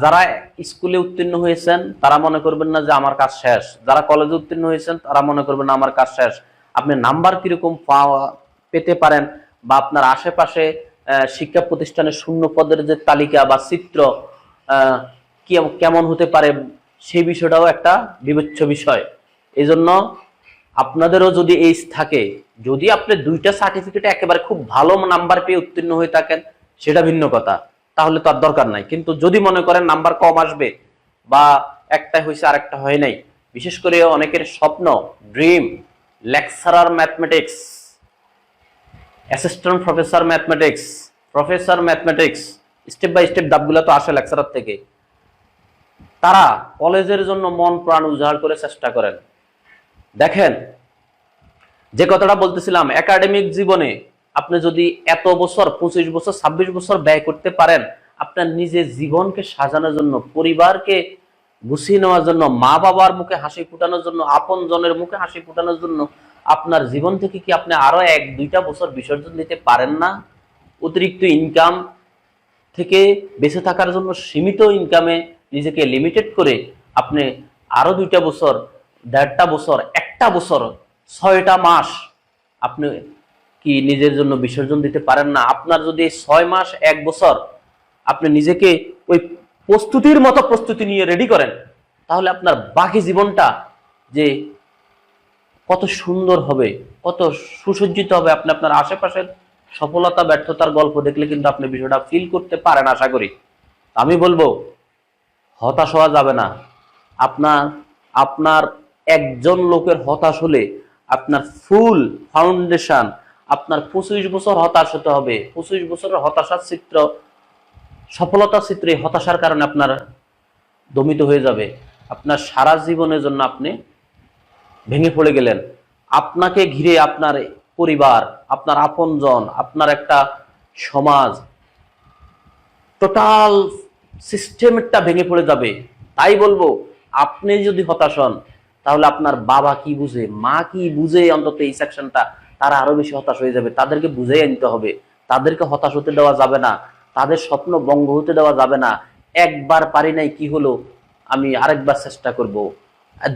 যারা স্কুলে উত্তীর্ণ হয়েছেন, তারা মনে করবেন না যে আমার কাজ শেষ। যারা কলেজে উত্তীর্ণ হয়েছেন, তারা মনে করবেন না আমার কাজ শেষ। আপনি নাম্বার কীরকম পেতে পারেন বা আপনার আশেপাশে শিক্ষা প্রতিষ্ঠানের শূন্য পদের যে তালিকা বা চিত্র কেমন হতে পারে, সেই বিষয়টাও একটা বিবেচ্য বিষয়। এই জন্য আপনাদেরও যদি এইস থাকে, যদি আপনি দুইটা সার্টিফিকেটে একেবারে খুব ভালো নাম্বার পেয়ে উত্তীর্ণ হয়ে থাকেন, সেটা ভিন্ন কথা। তাহলে তার দরকার নাই। কিন্তু যদি মনে করেন নাম্বার কম আসবে বা একটা হয়েছে আরেকটা হয় নাই, বিশেষ করে অনেকের স্বপ্ন dream lecturer mathematics assistant professor mathematics professor mathematics step by step ধাপগুলো তো আসে লেকচারার থেকে। তারা কলেজের জন্য মন প্রাণ উজাড় করে চেষ্টা করেন। দেখেন, যে কথাটা বলতেছিলাম একাডেমিক জীবনে আপনি যদি এত বছর, পঁচিশ বছর, ছাব্বিশ বছর ব্যয় করতে পারেন, আপনার নিজের জীবনকে সাজানোর জন্য, পরিবারকে গুছিয়ে নেওয়ার জন্য মা বাবার মুখে হাসি ফুটানোর জন্য আপন জনের মুখে হাসি ফুটানোর জন্য, আপনার জীবন থেকে কি আপনি আরও এক, দুইটা বছর বিসর্জন দিতে পারেন না? অতিরিক্ত ইনকাম থেকে বেঁচে থাকার জন্য সীমিত ইনকামে নিজেকে লিমিটেড করে আপনি আরও দুইটা বছর, দেড়টা বছর, একটা বছর, ছয়টা মাস আপনি কি নিজের জন্য বিসর্জন দিতে পারেন না? আপনার যদি ছয় মাস, এক বছর আপনি নিজেকে ওই প্রস্তুতির মতো প্রস্তুতি নিয়ে রেডি করেন, তাহলে আপনার বাকি জীবনটা যে কত সুন্দর হবে, কত সুসজ্জিত হবে, আপনি আপনার আশেপাশের সফলতা, ব্যর্থতার গল্প দেখলে কিন্তু আপনি বিষয়টা ফিল করতে পারেন আশা করি। আমি বলব, হতাশ হওয়া যাবে না। আপনার আপনার একজন লোকের হতাশ হলে আপনার ফুল ফাউন্ডেশন আপনার পঁচিশ বছর হতাশ হতে হবে। পঁচিশ বছরের হতাশার চিত্র, সফলতার চিত্রে হতাশার কারণে আপনার দমিত হয়ে যাবে। আপনার সারা জীবনের জন্য আপনি ভেঙে পড়ে গেলেন। আপনাকে ঘিরে আপনার পরিবার, আপনার আপনজন, আপনার একটা সমাজ টোটাল সিস্টেমটা ভেঙে পড়ে যাবে। তাই বলব, আপনি যদি হতাশ হন, তাহলে আপনার বাবা কি বুঝে, মা কি বুঝে অন্তত এই সেকশনটা তারা আরও বেশি হতাশ হয়ে যাবে। তাদেরকে বুঝে আনতে হবে। তাদেরকে হতাশ হতে দেওয়া যাবে না। তাদের স্বপ্ন বঙ্গ হতে দেওয়া যাবে না। একবার পারি নাই কি হলো? আমি আরেকবার চেষ্টা করব।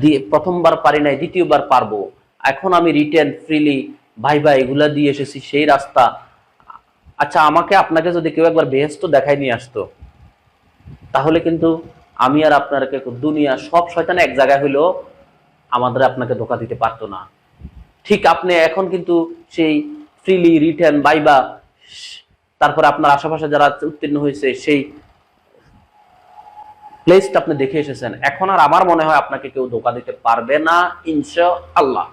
দিয়ে প্রথমবার পারি নাই, দ্বিতীয়বার পারব। এখন আমি রিটেন, ফ্রিলি, ভাই ভাই এগুলা দিয়ে এসেছি সেই রাস্তা। আচ্ছা আমাকে আপনাকে যদি কেউ একবার বেহেস্ত দেখাই নিয়ে আসতো, তাহলে কিন্তু আমি আর আপনাকে দুনিয়া সব শয়তান এক জায়গায় হইলেও আমাদের আপনাকে ধোকা দিতে পারতো না। ঠিক আপনি এখন কিন্তু সেই ফ্রিলি রিটার্ন বাইবা তারপর আপনার আশেপাশে যারা উত্তীর্ণ হয়েছে, সেই প্লেসটা আপনি দেখে এসেছেন। এখন আর আমার মনে হয় আপনাকে কেউ ধোকা দিতে পারবে না ইনশা আল্লাহ